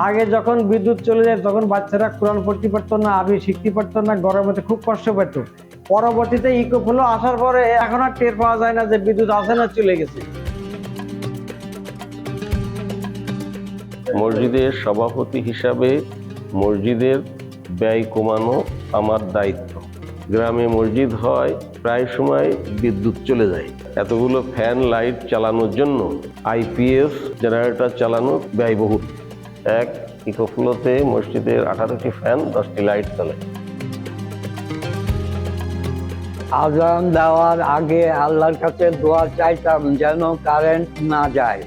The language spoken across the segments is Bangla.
আগে যখন বিদ্যুৎ চলে যায়, তখন বাচ্চারা কোরআন পড়তে পারতো না আবি শিখতে পারতো না গরমেতে খুব কষ্ট পেত। পরবর্তীতে ইকো ফ্লো আসার পরে এখন আর টের পাওয়া যায় না যে বিদ্যুৎ আসে না, চলে গেছে। মসজিদের সভাপতি হিসাবে মসজিদের ব্যয় কমানো আমার দায়িত্ব। গ্রামে মসজিদ হয়, প্রায় সময় বিদ্যুৎ চলে যায়। এতগুলো ফ্যান লাইট চালানোর জন্য আইপিএস জেনারেটর চালানো ব্যয়বহুল। এক ইকোফ্লোতে মসজিদের আঠারোটি ফ্যান দশটি লাইট চলে আজান দেওয়ার আগে আল্লাহর কাছে দোয়া চাইতাম যেন কারেন্ট না যায়।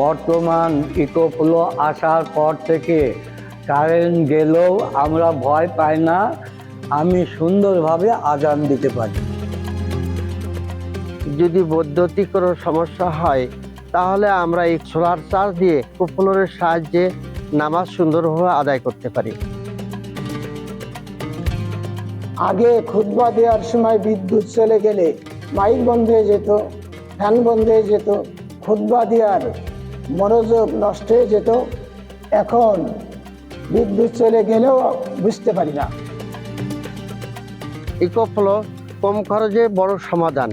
বর্তমান ইকোফ্লো আসার পর থেকে কারেন্ট গেলেও আমরা ভয় পাই না আমি সুন্দরভাবে আজান দিতে পারি। যদি বৈদ্যুতিক কোনো সমস্যা হয় তাহলে আমরা এই সোলার চার্জ দিয়ে কুপনের সাহায্যে নামাজ সুন্দরভাবে আদায় করতে পারি। আগে খুতবা দেওয়ার সময় বিদ্যুৎ চলে গেলে মাইক বন্ধ হয়ে যেত ফ্যান বন্ধ হয়ে যেত খুতবা দেওয়ার মনোযোগ নষ্ট হয়ে যেত। এখন বিদ্যুৎ চলে গেলেও বুঝতে পারি না। ইকোফ্লো কম খরচে বড় সমাধান।